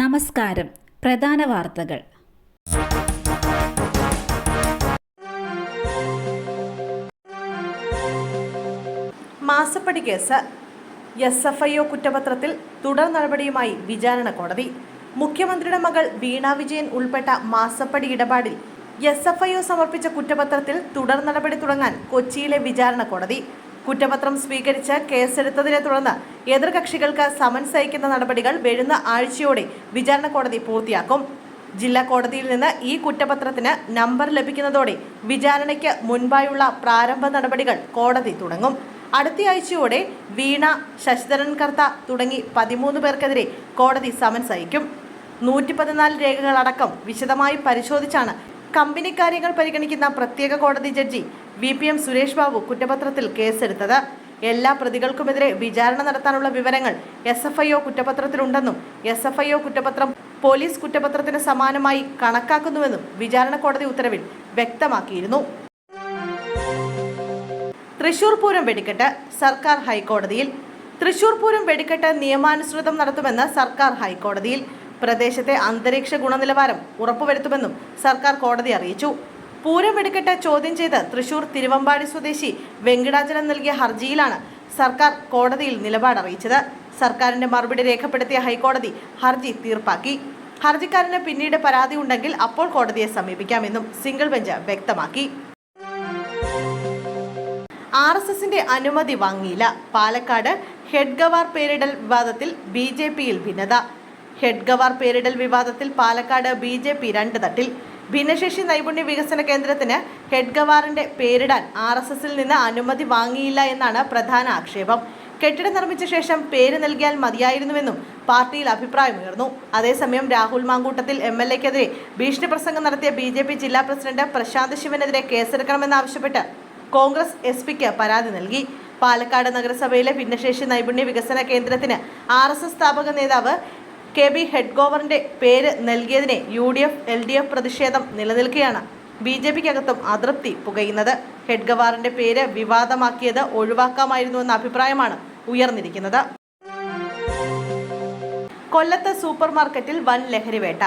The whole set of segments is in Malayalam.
നമസ്കാരം. പ്രധാന വാർത്തകൾ. മാസപ്പടി case. S F I O കുറ്റപത്രത്തിൽ തുടർ നടപടിയുമായി വിചാരണ കോടതി. മുഖ്യമന്ത്രിയുടെ മകൾ വീണ വിജയൻ ഉൾപ്പെട്ട മാസപ്പടി ഇടപാടിൽ എസ് എഫ് ഐ ഒ സമർപ്പിച്ച കുറ്റപത്രത്തിൽ തുടർ നടപടി തുടങ്ങാൻ കൊച്ചിയിലെ വിചാരണ കോടതി. കുറ്റപത്രം സ്വീകരിച്ച് കേസെടുത്തതിനെ തുടർന്ന് എതിർകക്ഷികൾക്ക് സമൻസ് അയക്കുന്ന നടപടികൾ വരുന്ന ആഴ്ചയോടെ വിചാരണ കോടതി പൂർത്തിയാക്കും. ജില്ലാ കോടതിയിൽ നിന്ന് ഈ കുറ്റപത്രത്തിന് നമ്പർ ലഭിക്കുന്നതോടെ വിചാരണയ്ക്ക് മുൻപായുള്ള പ്രാരംഭ നടപടികൾ കോടതി തുടങ്ങും. അടുത്തയാഴ്ചയോടെ വീണ ശശിധരൻ കർത്ത തുടങ്ങി പതിമൂന്ന് പേർക്കെതിരെ കോടതി സമൻസ് അയക്കും. നൂറ്റി പതിനാല് രേഖകളടക്കം വിശദമായി പരിശോധിച്ചാണ് കമ്പനി കാര്യങ്ങൾ പരിഗണിക്കുന്ന പ്രത്യേക കോടതി judge V P M Suresh Babu കുറ്റപത്രത്തിൽ കേസെടുത്തത്. എല്ലാ പ്രതികൾക്കുമെതിരെ വിചാരണ നടത്താനുള്ള വിവരങ്ങൾ എസ് എഫ് ഐ ഒ കുറ്റപത്രത്തിലുണ്ടെന്നും എസ് എഫ് ഐ ഒ കുറ്റപത്രം പോലീസ് കുറ്റപത്രത്തിന് സമാനമായി കണക്കാക്കുന്നുവെന്നും വിചാരണ കോടതി ഉത്തരവിൽ വ്യക്തമാക്കിയിരുന്നു. തൃശൂർ പൂരം വെടിക്കെട്ട് സർക്കാർ ഹൈക്കോടതിയിൽ. തൃശൂർ പൂരം വെടിക്കെട്ട് നിയമാനുസൃതം നടത്തുമെന്ന് സർക്കാർ ഹൈക്കോടതിയിൽ. പ്രദേശത്തെ അന്തരീക്ഷ ഗുണനിലവാരം ഉറപ്പുവരുത്തുമെന്നും സർക്കാർ കോടതി അറിയിച്ചു. പൂരം വെടിക്കെട്ട് ചോദ്യം ചെയ്ത് തൃശൂർ തിരുവമ്പാടി സ്വദേശി വെങ്കിടാചലം നൽകിയ ഹർജിയിലാണ് സർക്കാർ കോടതിയിൽ നിലപാട് അറിയിച്ചത്. സർക്കാരിന്റെ മറുപടി രേഖപ്പെടുത്തിയ ഹൈക്കോടതി ഹർജി തീർപ്പാക്കി. ഹർജിക്കാരന് പിന്നീട് പരാതി ഉണ്ടെങ്കിൽ അപ്പോൾ കോടതിയെ സമീപിക്കാമെന്നും സിംഗിൾ ബെഞ്ച് വ്യക്തമാക്കി. ആർ എസ് എസിന്റെ അനുമതി വാങ്ങിയില്ല. പാലക്കാട് ഹെഡ് ഗവാർ പേരിടൽ വിവാദത്തിൽ ബി ജെ പിയിൽ ഭിന്നത. ഹെഡ് ഗവാർ പേരിടൽ വിവാദത്തിൽ പാലക്കാട് ബി ജെ പി രണ്ട് തട്ടിൽ. ഭിന്നശേഷി നൈപുണ്യ വികസന കേന്ദ്രത്തിന് ഹെഡ് ഗവാറിന്റെ പേരിടാൻ ആർ എസ് എസിൽ നിന്ന് അനുമതി വാങ്ങിയില്ല എന്നാണ് പ്രധാന ആക്ഷേപം. കെട്ടിടം നിർമ്മിച്ച ശേഷം പേര് നൽകിയാൽ മതിയായിരുന്നുവെന്നും പാർട്ടിയിൽ അഭിപ്രായമുയർന്നു അതേസമയം രാഹുൽ മാങ്കൂട്ടത്തിൽ എം എൽ എക്കെതിരെ ഭീഷണി പ്രസംഗം നടത്തിയ ബി ജെ പി ജില്ലാ പ്രസിഡന്റ് പ്രശാന്ത് ശിവനെതിരെ കേസെടുക്കണമെന്നാവശ്യപ്പെട്ട് കോൺഗ്രസ് എസ് പിക്ക് പരാതി നൽകി. പാലക്കാട് നഗരസഭയിലെ ഭിന്നശേഷി നൈപുണ്യ വികസന കേന്ദ്രത്തിന് ആർ എസ് എസ് സ്ഥാപക നേതാവ് കെ ബി ഹെഡ്ഗോവറിന്റെ പേര് നൽകിയതിനെ U D F L D F പ്രതിഷേധം നിലനിൽക്കുകയാണ് ബി ജെ പിക്കകത്തും അതൃപ്തി പുകയുന്നത്. ഹെഡ്ഗവാറിന്റെ പേര് വിവാദമാക്കിയത് ഒഴിവാക്കാമായിരുന്നുവെന്ന അഭിപ്രായമാണ് ഉയർന്നിരിക്കുന്നത്. കൊല്ലത്ത് സൂപ്പർ മാർക്കറ്റിൽ വൻ ലഹരിവേട്ട.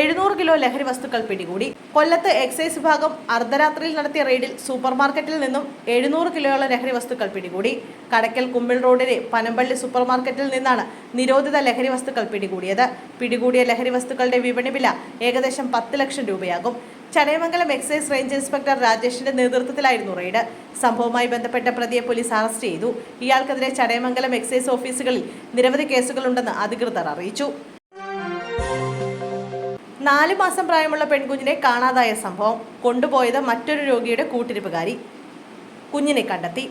എഴുന്നൂറ് കിലോ ലഹരി വസ്തുക്കൾ പിടികൂടി. കൊല്ലത്ത് എക്സൈസ് വിഭാഗം അർദ്ധരാത്രിയിൽ നടത്തിയ റെയ്ഡിൽ സൂപ്പർമാർക്കറ്റിൽ നിന്നും എഴുന്നൂറ് കിലോയോളം ലഹരി വസ്തുക്കൾ പിടികൂടി. കടക്കൽ കുമ്പിൾ റോഡിലെ പനമ്പള്ളി സൂപ്പർമാർക്കറ്റിൽ നിന്നാണ് നിരോധിത ലഹരി വസ്തുക്കൾ പിടികൂടിയത്. പിടികൂടിയ ലഹരി വസ്തുക്കളുടെ വിപണി വില ഏകദേശം പത്ത് ലക്ഷം രൂപയാകും. ചടയമംഗലം എക്സൈസ് റേഞ്ച് ഇൻസ്പെക്ടർ രാജേഷിന്റെ നേതൃത്വത്തിലായിരുന്നു റെയ്ഡ്. സംഭവവുമായി ബന്ധപ്പെട്ട പ്രതിയെ പോലീസ് അറസ്റ്റ് ചെയ്തു. ഇയാൾക്കെതിരെ ചടയമംഗലം എക്സൈസ് ഓഫീസുകളിൽ നിരവധി കേസുകളുണ്ടെന്ന് അധികൃതർ അറിയിച്ചു. നാല് മാസം പ്രായമുള്ള പെൺകുഞ്ഞിനെ കാണാതായ സംഭവം കൊണ്ടുപോയത് മറ്റൊരു രോഗിയുടെ കൂട്ടിരിപ്പുകാരി. കുഞ്ഞിനെ കണ്ടെത്തി.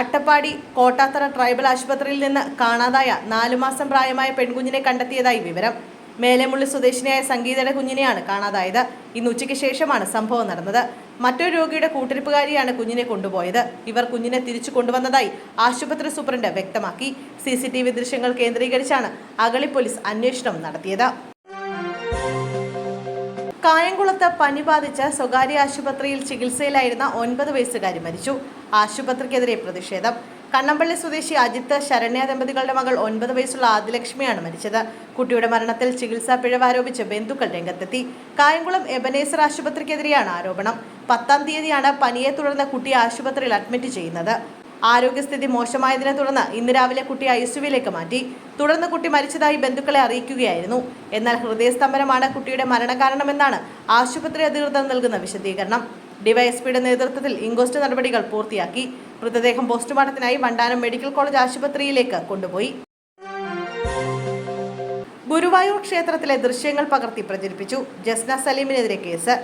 അട്ടപ്പാടി കോട്ടാത്തറ ട്രൈബൽ ആശുപത്രിയിൽ നിന്ന് കാണാതായ നാലു മാസം പ്രായമായ പെൺകുഞ്ഞിനെ കണ്ടെത്തിയതായി വിവരം. മേലെമുള്ളി സ്വദേശിനിയായ സംഗീതയുടെ കുഞ്ഞിനെയാണ് കാണാതായത്. ഇന്ന് ഉച്ചയ്ക്ക് ശേഷമാണ് സംഭവം നടന്നത്. മറ്റൊരു രോഗിയുടെ കൂട്ടിരിപ്പുകാരിയാണ് കുഞ്ഞിനെ കൊണ്ടുപോയത്. ഇവർ കുഞ്ഞിനെ തിരിച്ചു കൊണ്ടുവന്നതായി ആശുപത്രി സൂപ്രണ്ട് വ്യക്തമാക്കി. സി ദൃശ്യങ്ങൾ കേന്ദ്രീകരിച്ചാണ് അഗളി പോലീസ് അന്വേഷണം നടത്തിയത്. കായംകുളത്ത് പനി ബാധിച്ച് സ്വകാര്യ ആശുപത്രിയിൽ ചികിത്സയിലായിരുന്ന ഒൻപത് വയസ്സുകാരി മരിച്ചു. ആശുപത്രിക്കെതിരെ പ്രതിഷേധം. കണ്ണമ്പള്ളി സ്വദേശി അജിത്ത് ശരണ്യ ദമ്പതികളുടെ മകൾ ഒൻപത് വയസ്സുള്ള ആദിലക്ഷ്മിയാണ് മരിച്ചത്. കുട്ടിയുടെ മരണത്തിൽ ചികിത്സാ പിഴവ് ആരോപിച്ച് ബന്ധുക്കൾ രംഗത്തെത്തി. കായംകുളം എബനേസർ ആശുപത്രിക്കെതിരെയാണ് ആരോപണം. പത്താം തീയതിയാണ് പനിയെ തുടർന്ന് കുട്ടിയെ ആശുപത്രിയിൽ അഡ്മിറ്റ് ചെയ്യുന്നത്. ആരോഗ്യസ്ഥിതി മോശമായതിനെ തുടർന്ന് ഇന്ന് രാവിലെ കുട്ടി ഐ സിയുവിലേക്ക് മാറ്റി. തുടർന്ന് കുട്ടി മരിച്ചതായി ബന്ധുക്കളെ അറിയിക്കുകയായിരുന്നു. എന്നാൽ ഹൃദയസ്തംഭനമാണ് കുട്ടിയുടെ മരണകാരണമെന്നാണ് ആശുപത്രി അധികൃതർ നൽകുന്ന വിശദീകരണം. ഡിവൈഎസ്പിയുടെ നേതൃത്വത്തിൽ ഇൻക്വസ്റ്റ് നടപടികൾ പൂർത്തിയാക്കി. മൃതദേഹം പോസ്റ്റ്മോർട്ടത്തിനായി വണ്ടാനം മെഡിക്കൽ കോളേജ് ആശുപത്രിയിലേക്ക് കൊണ്ടുപോയി. ഗുരുവായൂർ ക്ഷേത്രത്തിലെ ദൃശ്യങ്ങൾ പകർത്തി പ്രചരിപ്പിച്ചു ജസ്ന സലീമിനെതിരെ കേസ്.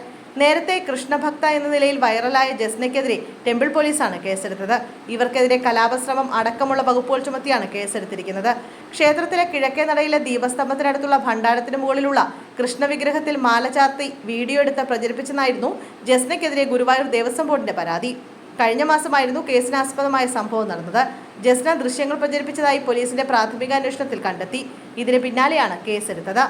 നേരത്തെ കൃഷ്ണഭക്ത എന്ന നിലയിൽ വൈറലായ ജസ്നയ്ക്കെതിരെ ടെമ്പിൾ പോലീസാണ് കേസെടുത്തത്. ഇവർക്കെതിരെ കലാപശ്രമം അടക്കമുള്ള വകുപ്പുകൾ ചുമത്തിയാണ് കേസെടുത്തിരിക്കുന്നത്. ക്ഷേത്രത്തിലെ കിഴക്കേ നടയിലെ ദീപസ്തംഭത്തിനടുത്തുള്ള ഭണ്ഡാരത്തിന് മുകളിലുള്ള കൃഷ്ണവിഗ്രഹത്തിൽ മാല ചാർത്തി വീഡിയോ എടുത്ത് പ്രചരിപ്പിച്ചെന്നായിരുന്നു ജസ്നയ്ക്കെതിരെ ഗുരുവായൂർ ദേവസ്വം ബോർഡിന്റെ പരാതി. കഴിഞ്ഞ മാസമായിരുന്നു കേസിനാസ്പദമായ സംഭവം നടന്നത്. ജസ്ന ദൃശ്യങ്ങൾ പ്രചരിപ്പിച്ചതായി പോലീസിന്റെ പ്രാഥമിക അന്വേഷണത്തിൽ കണ്ടെത്തി. ഇതിന് പിന്നാലെയാണ് കേസെടുത്തത്.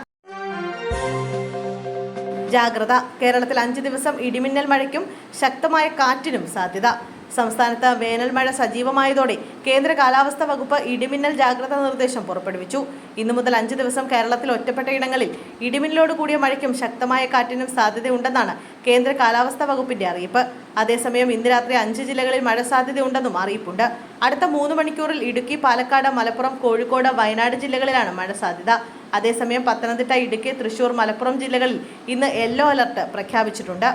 ജാഗ്രത. കേരളത്തിൽ അഞ്ച് ദിവസം ഇടിമിന്നൽ മഴയ്ക്കും ശക്തമായ കാറ്റിനും സാധ്യത. സംസ്ഥാനത്ത് വേനൽ മഴ സജീവമായതോടെ കേന്ദ്ര കാലാവസ്ഥാ വകുപ്പ് ഇടിമിന്നൽ ജാഗ്രതാ നിർദ്ദേശം പുറപ്പെടുവിച്ചു. ഇന്നു മുതൽ അഞ്ച് ദിവസം കേരളത്തിൽ ഒറ്റപ്പെട്ട ഇടങ്ങളിൽ ഇടിമിന്നലോട് കൂടിയ മഴയ്ക്കും ശക്തമായ കാറ്റിനും സാധ്യതയുണ്ടെന്നാണ് കേന്ദ്ര കാലാവസ്ഥാ വകുപ്പിന്റെ അറിയിപ്പ്. അതേസമയം ഇന്ന് രാത്രി അഞ്ച് ജില്ലകളിൽ മഴ സാധ്യതയുണ്ടെന്നും അറിയിപ്പുണ്ട്. അടുത്ത മൂന്ന് മണിക്കൂറിൽ ഇടുക്കി പാലക്കാട് മലപ്പുറം കോഴിക്കോട് വയനാട് ജില്ലകളിലാണ് മഴ സാധ്യത. അതേസമയം പത്തനംതിട്ട ഇടുക്കി തൃശൂർ മലപ്പുറം ജില്ലകളിൽ ഇന്ന് യെല്ലോ അലർട്ട് പ്രഖ്യാപിച്ചിട്ടുണ്ട്.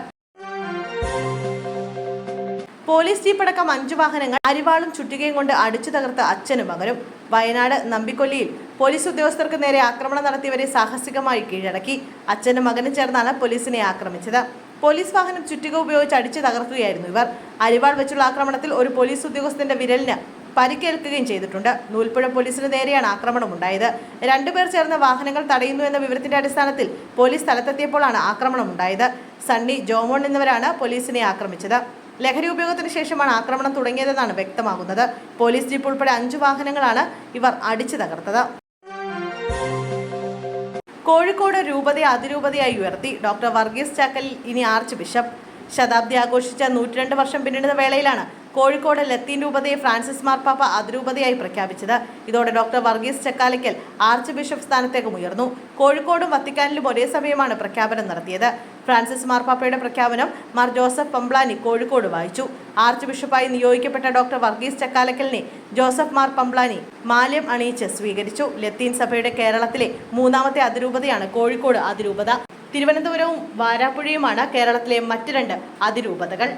പോലീസ് ജീപ്പടക്കം അഞ്ചു വാഹനങ്ങൾ അരിവാളും ചുറ്റികയും കൊണ്ട് അടിച്ചു തകർത്ത അച്ഛനും മകനും. വയനാട് നമ്പിക്കൊല്ലിയിൽ പോലീസ് ഉദ്യോഗസ്ഥർക്ക് നേരെ ആക്രമണം നടത്തിയവരെ സാഹസികമായി കീഴടക്കി. അച്ഛനും മകനും ചേർന്നാണ് പോലീസിനെ ആക്രമിച്ചത്. പോലീസ് വാഹനം ചുറ്റിക ഉപയോഗിച്ച് അടിച്ചു തകർക്കുകയായിരുന്നു ഇവർ. അരിവാൾ വെച്ചുള്ള ആക്രമണത്തിൽ ഒരു പോലീസ് ഉദ്യോഗസ്ഥന്റെ വിരലിന് പരിക്കേൽക്കുകയും ചെയ്തിട്ടുണ്ട്. നൂൽപ്പുഴ പോലീസിന് നേരെയാണ് ആക്രമണം ഉണ്ടായത് രണ്ടുപേർ ചേർന്ന് വാഹനങ്ങൾ തടയുന്നു എന്ന വിവരത്തിന്റെ അടിസ്ഥാനത്തിൽ പോലീസ് സ്ഥലത്തെത്തിയപ്പോഴാണ് ആക്രമണം ഉണ്ടായത് സണ്ണി ജോമോൺ എന്നിവരാണ് പോലീസിനെ ആക്രമിച്ചത്. ലഹരി ഉപയോഗത്തിന് ശേഷമാണ് ആക്രമണം തുടങ്ങിയതെന്നാണ് വ്യക്തമാകുന്നത്. പോലീസ് ജീപ്പ് ഉൾപ്പെടെ അഞ്ചു വാഹനങ്ങളാണ് ഇവർ അടിച്ചു തകർത്തത്. കോഴിക്കോട് രൂപതയെ അതിരൂപതയായി ഉയർത്തി. ഡോക്ടർ വർഗീസ് ചാക്കൽ ഇനി ആർച്ച് ബിഷപ്പ്. ശതാബ്ദി ആഘോഷിച്ച നൂറ്റിരണ്ട് വർഷം പിന്നിടുന്ന വേളയിലാണ് കോഴിക്കോട് ലത്തീൻ രൂപതയെ ഫ്രാൻസിസ് മാർപ്പാപ്പ അതിരൂപതയായി പ്രഖ്യാപിച്ചത്. ഇതോടെ doctor Varghese Chakkalakkal arch bishop സ്ഥാനത്തേക്കും ഉയർന്നു. കോഴിക്കോടും വത്തിക്കാനിലും ഒരേ സമയമാണ് പ്രഖ്യാപനം നടത്തിയത്. ഫ്രാൻസിസ് മാർപ്പാപ്പയുടെ പ്രഖ്യാപനം മാർ ജോസഫ് പംബ്ലാനി കോഴിക്കോട് വായിച്ചു. ആർച്ച് ബിഷപ്പായി നിയോഗിക്കപ്പെട്ട ഡോക്ടർ വർഗീസ് ചക്കാലക്കലിനെ ജോസഫ് മാർ പമ്പ്ലാനി മാല്യം അണിയിച്ച് സ്വീകരിച്ചു. ലത്തീൻ സഭയുടെ കേരളത്തിലെ മൂന്നാമത്തെ അതിരൂപതയാണ് കോഴിക്കോട് അതിരൂപത. തിരുവനന്തപുരവും വാരാപ്പുഴയുമാണ് കേരളത്തിലെ മറ്റ് രണ്ട് അതിരൂപതകൾ.